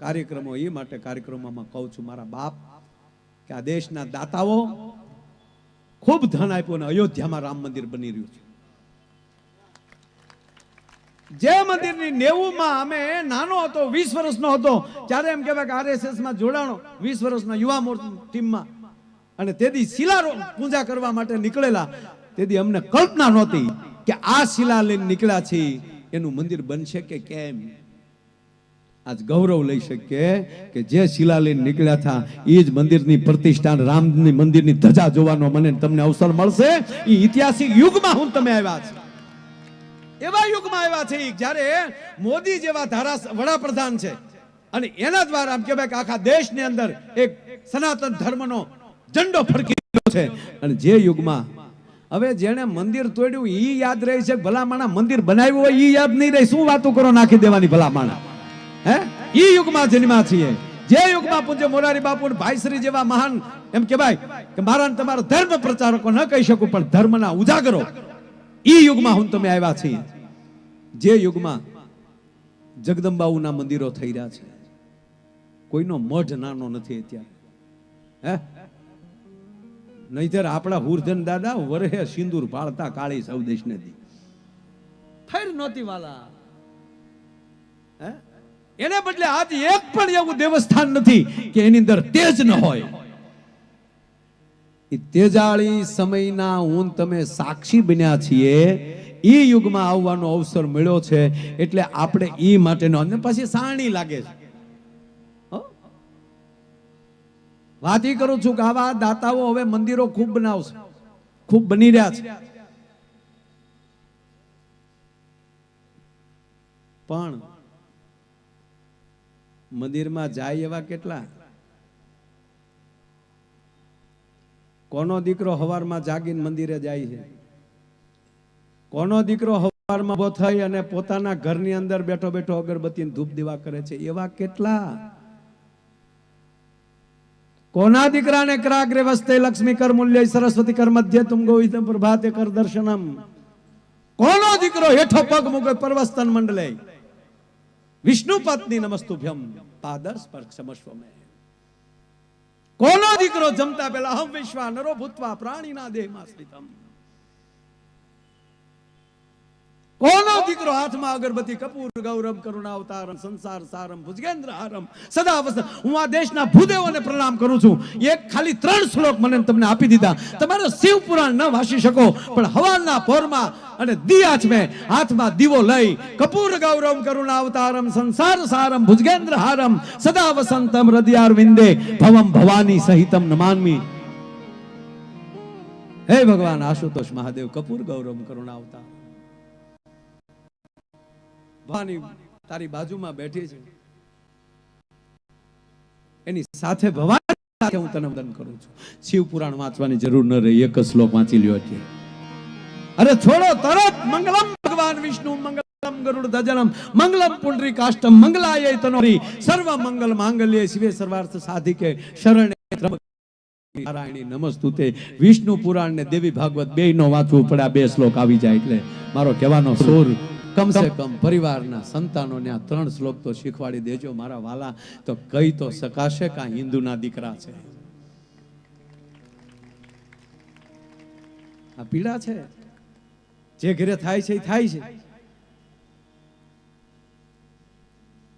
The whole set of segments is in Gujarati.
કાર્યક્રમો, એ માટે કાર્યક્રમોમાં કહું છું, મારા બાપ, કે આ દેશના દાતાઓ ખૂબ ધન આપ્યું અને અયોધ્યામાં રામ મંદિર બની રહ્યું છે. જે મંદિરની નેવું માં અમે નાનો હતો, વીસ વર્ષનો હતો, ત્યારે એમ કહેવાય કે આરએસએસમાં જોડાણો, વીસ વર્ષના યુવા ટીમમાં. અને તેથી શિલા પૂજા કરવા માટે નીકળેલા. તેથી અમને કલ્પના નહોતી કે આ શિલા નીકળ્યા છે એનું મંદિર બનશે કે કેમ? આજ ગૌરવ લઈ શકીએ કે જે શિલા નીકળ્યા હતા એ જ મંદિરની પ્રતિષ્ઠા રામની મંદિરની ધજા જોવાનો મને તમને અવસર મળશે. એ ઐતિહાસિક યુગમાં હું તમે આવ્યા છે. એવા યુગમાં આવ્યા છે જ્યારે મોદી જેવા ધારા વડાપ્રધાન છે. અને એના દ્વારા આમ કહેવાય કે આખા દેશની અંદર એક સનાતન ધર્મનો ઝંડો ફરકી ગયો છે. અને જે યુગમાં, હવે જેણે મંદિર તોડ્યું એ યાદ રહે છે ભલામાણા મંદિર બનાવ્યું હોય એ યાદ નહીં રહે. શું વાતો કરો, નાખી દેવાની ભલામાણા? હે? ઈ યુગમાં જન્મા છીએ. જે યુગમાં પૂજ્ય મોરારી બાપુ ભાઈશ્રી જેવા મહાન એમ કહેવાય કે મારા ને તમારા ધર્મ પ્રચારકો ન કહી શકું પણ ધર્મના ઉજાગરો. ઈ યુગમાં હું તમે આવ્યા છીએ. જે યુગમાં જગદંબાઉના મંદિરો થઈ રહ્યા છે. કોઈનો મઢ નાનો નથી અત્યારે. હે? નહીતર આપણા હુરધન દાદા વરહે સિંદૂર પાળતા કાળી સૌદેશ નથી ફેર નહોતી વાલા. હે? એને બદલે આજ એક પણ એવું દેવસ્થાન નથી કે એની અંદર તેજ ન હોય. એ તેજાળી સમયના હું તમે સાક્ષી બન્યા છીએ. એ યુગમાં આવવાનો અવસર મળ્યો છે એટલે આપણે એ માટેનો અને પછી સાણી લાગે છે. વાત ઈ કરું છું કે આવા દાતાઓ હવે મંદિરો ખૂબ બનાવશે. ખૂબ બની રહ્યા છે. પણ મંદિરમાં જાય એવા કેટલા? કોનો દીકરો હવારમાં જાગીને મંદિરે જાય છે? કોનો દીકરો હવારમાં ઊભો થઈ અને પોતાના ઘરની અંદર બેઠો બેઠો અગરબત્તી ધૂપ દીવા કરે છે? એવા કેટલા? કોના દીકરાને કરાગ્રે વસ્તે લક્ષ્મી કર મૂલ્ય સરસ્વતી કર મધ્ય તુમ ગોવિંદ પ્રભાતે કર દર્શનમ? કોનો દીકરો હેઠો પગ મૂકે પરવસ્તન મંડલે? વિષ્ણુ પત્ની નમસ્તુભ્યમ પાદર સ્પર્શ સમસ્વ મેં કોનો દીકરો જમતા પેલા હમ વિશ્વા નરો ભૂતવા પ્રાણીના દેહમાં સ્થિતમ કોનો દીકરો હાથમાં અગરબત્તી? કપૂર, ગૌરવ, કરુણા, અવતારમ, સંસાર, સારમ, ભુજગેન્દ્ર, હારમ, સદા વસન હું આ દેશના ભૂદેવોને પ્રણામ કરું છું. એક ખાલી ત્રણ શ્લોક મને તમને આપી દીધા. તમારે શિવ પુરાણ ન વાંચી શકો, પણ હવાના પોરમાં અને દિયા છે હાથમાં દીવો લઈ. કપૂર, ગૌરવ, કરુણા, અવતારમ, સંસાર, સારમ, ભુજગેન્દ્ર, હારમ, સદા વસંતમ હૃદયાર વિંદે ભવમ ભવાની સહિતમ નમાનમી હે ભગવાન આશુતોષ મહાદેવ, કપૂર, ગૌરવ, કરુણા અવતાર ભવાની તારી બાજુમાં બેઠી છે. એની સાથે ભવાની સાથે હું તને વંદન કરું છું. શિવ પુરાણ વાંચવાની જરૂર ન રહી, એક શ્લોક વાંચી લ્યો એટલે. અરે છોડો, તરત મંગલમ ભગવાન વિષ્ણુ મંગલ નમસ્તુતે. વિષ્ણુ પુરાણ ને દેવી ભાગવત બે નો વાંચવું પડે, આ બે શ્લોક આવી જાય એટલે. મારો કહેવાનો સુર કમસે કમ. પરિવારના સંતાનોને આ ત્રણ શ્લોક તો શીખવાડી દેજો મારા વાલા. તો કઈ તો શકાશે કા હિન્દુના દીકરા છે? આ પીડા છે? જે ઘરે થાય છે એ થાય છે.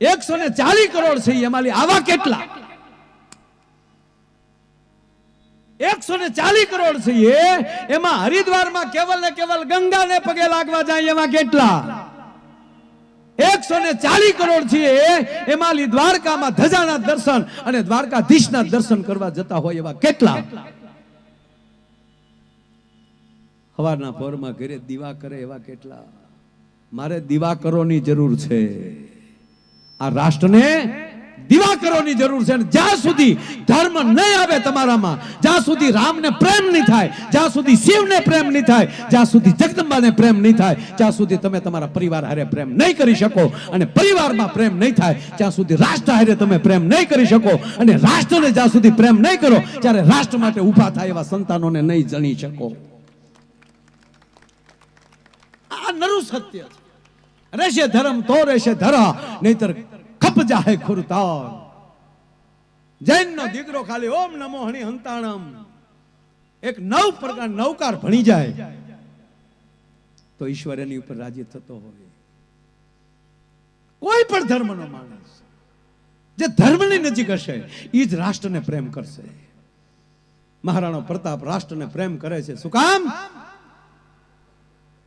એકસો ને ચાલીસ કરોડ છે એમાં આવા કેટલા? એકસો ને ચાલીસ કરોડ છે એમાં હરિદ્વારમાં કેવલ ને કેવલ ગંગા ને પગે લાગવા જાય એમાં કેટલા? એકસો ને દર્શન કરવા જતા હોય એવા કેટલા? સવારના પોરમાં ઘરે દીવા કરે એવા કેટલા? મારે દિવાકરોની જરૂર છે. આ રાષ્ટ્રને દિવાકરોની જરૂર છે જ્યાં સુધી ધર્મ નહીં આવે તમારામાં, જ્યાં સુધી રામને પ્રેમ નહીં થાય, જ્યાં સુધી શિવને પ્રેમ નહીં થાય, જ્યાં સુધી જગદંબાને પ્રેમ નહીં થાય, જ્યાં સુધી તમે તમારા પરિવાર હારે પ્રેમ નહીં કરી શકો અને પરિવારમાં પ્રેમ નહીં થાય ત્યાં સુધી રાષ્ટ્ર હારે તમે પ્રેમ નહીં કરી શકો અને રાષ્ટ્રને જ્યાં સુધી પ્રેમ નહીં કરો, ત્યારે રાષ્ટ્ર માટે ઊભા થાય એવા સંતાનોને નહીં જણી શકો. આ નરું સત્ય છે. રહેશે ધર્મ તો રહેશે ધરા, નહીતર ખપ જાહે જૈન નો દીકરો ખાલી ઓમ નમો હણી હંતાણમ. એક નવ પ્રકાર નવકાર ભણી જાય. તો ઈશ્વર એની ઉપર રાજી થતો હોય. કોઈ પણ ધર્મનો માણસ જે ધર્મની નજીક હશે એ જ રાષ્ટ્રને પ્રેમ કરશે. મહારાણો પ્રતાપ રાષ્ટ્રને પ્રેમ કરે છે. શું કામ?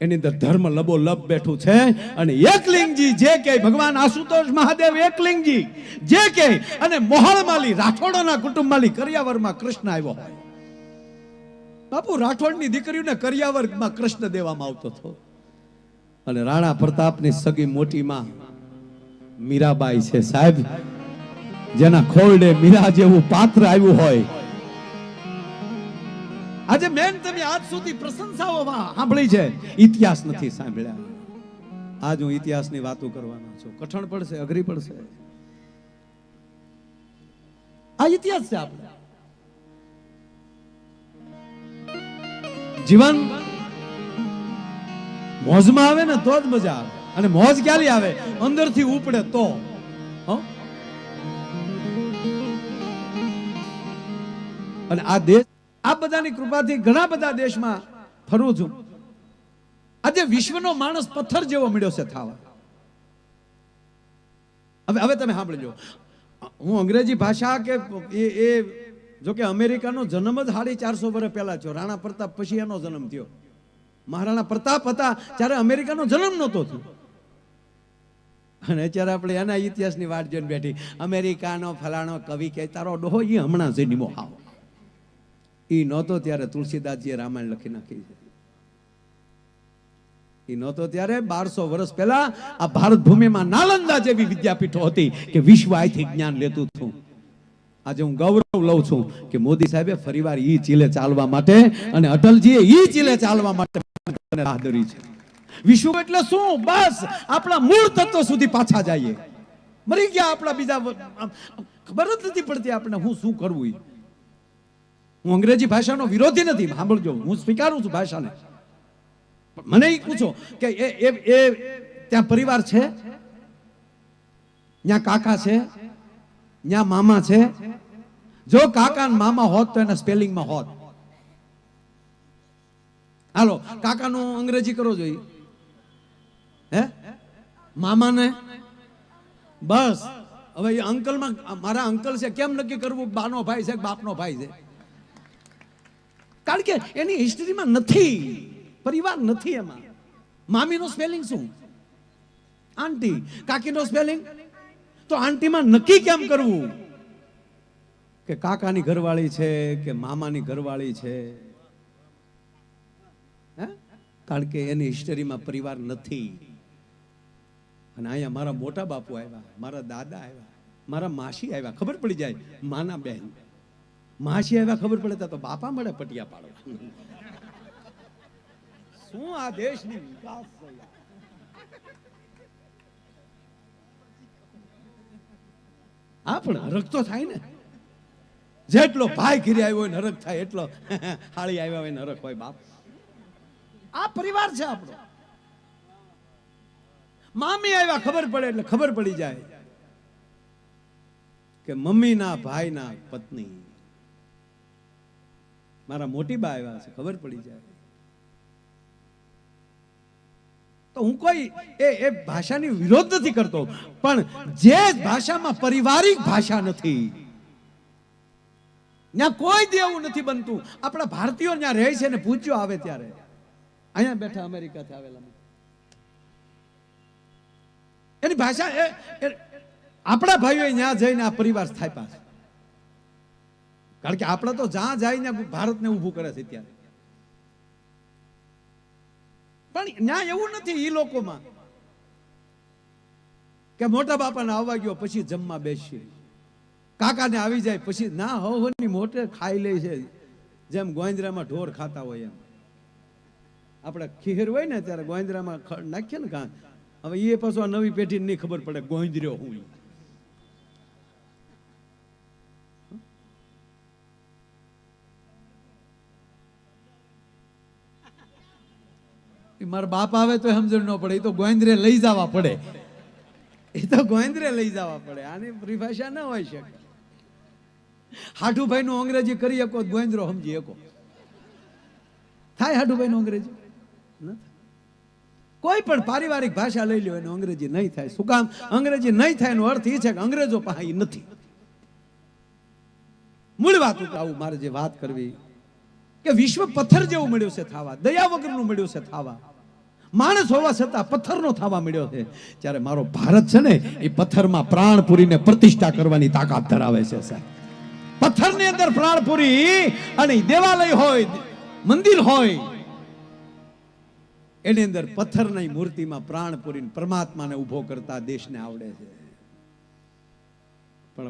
એની અંદર ધર્મ લબો લબ બેઠું છે અને એકલિંગજી જે કે ભગવાન આશુતોષ મહાદેવ એકલિંગજી જે કે અને મોહળમાલી રાઠોડોના કુટુંબમાલી કરિયાવરમાં કૃષ્ણ આવ્યો હોય. બાપુ, રાઠોડની દીકરીઓને કરિયાવરમાં કૃષ્ણ દેવામાં આવતો હતો. અને રાણા પ્રતાપની સગી મોટી માં મીરાબાઈ છે સાહેબ, જેના ખોરડે મીરા જેવું પાત્ર આવ્યું હોય આજે મેન તમે આજ સુધી પ્રશંસાઓમાં સાંભળી છે. ઇતિહાસ નથી સાંભળ્યા. આજ હું ઇતિહાસની વાતો કરવાનો છું. કઠણ પડશે, અઘરી પડશે. આ ઇતિહાસ છે આપણે. જીવન મોજમાં આવે ને તો જ મજા આવે. અને મોજ ક્યારે આવે? અંદરથી ઉપડે તો? અને આ દેશ આ બધાની કૃપાથી ઘણા બધા દેશમાં ફરું છું. આજે વિશ્વનો માણસ પથ્થર જેવો મળ્યો છે થાવા. હવે હવે તમે સાંભળજો. હું અંગ્રેજી ભાષા કે એ એ, જો અમેરિકાનો જન્મ જ સાડી ચારસો વર્ષ પહેલા થયો. રાણા પ્રતાપ પછી એનો જન્મ થયો. મહારાણા પ્રતાપ હતા ત્યારે અમેરિકાનો જન્મ નહોતો થયો. અને અત્યારે આપણે એના ઇતિહાસની વાત જોઈને બેઠી. અમેરિકાનો ફલાણો કવિ કે તારો ડોહો એ હમણાં જન્મો આવો. એ નહોતો ત્યારે તુલસીદાસજીએ રામાયણ લખી નાખી છે. એ નહોતો ત્યારે બારસો વર્ષ પહેલા આ ભારત ભૂમિમાં નાલંદા જેવી વિદ્યાપીઠો હતી કે વિશ્વ અહીંથી જ્ઞાન લેતું હતું. આજે હું ગૌરવ લઉં છું કે મોદી સાહેબે ફરીવાર ઈ ચીલે ચાલવા માટે અને અટલજીએ ઈ ચીલે ચાલવા માટે રાહ ધરી છે. વિશ્વ એટલે શું? બસ આપણા મૂળ તત્વ સુધી પાછા જઈએ. મરી ગયા આપણા બીજા ખબર જ નથી પડતી આપણે હું શું કરવું. હું અંગ્રેજી ભાષાનો વિરોધી નથી સાંભળજો. હું સ્વીકારું છું ભાષાને. મને એ પૂછો કે એ એ ત્યાં પરિવાર છે? ત્યાં કાકા છે? ત્યાં મામા છે? જો કાકા મામા હોત તો એના સ્પેલિંગમાં હોત. હાલો, કાકાનું અંગ્રેજી કરો જોઈએ. હે? મામાને? બસ. હવે એ અંકલમાં, મારા અંકલ છે, કેમ નક્કી કરવું? બાનો ભાઈ છે બાપનો ભાઈ છે? કારણ કે એની હિસ્ટ્રીમાં નથી. પરિવાર નથી એમાં. મામીનો સ્પેલિંગ શું? આંટી. કાકીનો સ્પેલિંગ તો આંટીમાં નક્કી કેમ કરવું? કે કાકાની ઘરવાળી છે કે મામાની ઘરવાળી છે? કારણ કે એની હિસ્ટરીમાં પરિવાર નથી. અને અહીંયા મારા મોટા બાપુ આવ્યા, મારા દાદા આવ્યા, મારા માસી આવ્યા. ખબર પડી જાય? માના બહેન માસી આવ્યા ખબર પડે તો બાપા મળે પટિયા પાડવા. શું આ દેશની વિકાસ છે પણ હરક તો થાય ને. જેટલો ભાઈ ઘીરે આવ્યો હોય નરક થાય, એટલો હાળી આવ્યા હોય નરક હોય બાપ. આ પરિવાર છે આપણો. મામી આવ્યા ખબર પડે એટલે ખબર પડી જાય કે મમ્મીના ભાઈના પત્ની. મારા મોટી બા આવ્યા છે ખબર પડી જાય. તો હું કોઈ એ એ ભાષાની વિરોધ નથી કરતો, પણ જે ભાષામાં પારિવારિક ભાષા નથી, ત્યાં કોઈ દેવું નથી બનતું. આપણા ભારતીયો ત્યાં રહે છે ને પૂછ્યો આવે ત્યારે. અહીંયા બેઠા અમેરિકાથી આવેલા એની ભાષા, એ આપણા ભાઈઓ ત્યાં જઈને આ પરિવાર સ્થાપ્યા છે. કારણ કે આપણે તો જ્યાં જઈને ભારતને ઊભું કરે છે ત્યારે પણ ન્યાય એવું નથી એ લોકોમાં કે મોટા બાપાને આવવા ગયો, પછી જમવા બેસી. કાકાને આવી જાય, પછી ના હવની મોટે ખાઈ લે છે. જેમ ગોંદરામાં ઢોર ખાતા હોય એમ. આપણે ખીર હોય ને, ત્યારે ગોંદરામાં નાખીએ ને ઘાસ હવે એ પાછો નવી પેઢીને નહીં ખબર પડે ગોંદર્યો હું મારા બાપ આવે તો સમજણ ન પડે, એ તો ગોંદરે લઈ જવા પડે. એ તો ગોવિંદરે લઈ જવા પડે, આની પરિભાષા ન હોય શકે હાઠુભાઈ નું અંગ્રેજી કરી શકો, ગોવિંદરો સમજી શકો. થાય હાઠુભાઈ નું અંગ્રેજી કોઈ પણ પારિવારિક ભાષા લઈ લ્યો, એનું અંગ્રેજી નહીં થાય. શું કામ? અંગ્રેજી નહીં થાય એનો અર્થ એ છે કે અંગ્રેજો પાસે નથી. મૂળ વાત આવું મારે જે વાત કરવી, કે વિશ્વ પથ્થર જેવું મળ્યું છે થાવા, દયા વગરનું મળ્યું છે થાવા. માણસ હોવા છતાં પથ્થરનો થવા મળ્યો છે. જ્યારે મારો ભારત છે ને, એ પથ્થરમાં પ્રાણ પ્રતિષ્ઠા કરવાની તાકાત ધરાવે છે, સાહેબ. પથ્થરની અંદર પ્રાણ પૂરી અને દેવાલય હોય, મંદિર હોય, એની અંદર પથ્થરની મૂર્તિમાં પ્રાણ પરમાત્માને ઊભો કરતા દેશને આવડે છે.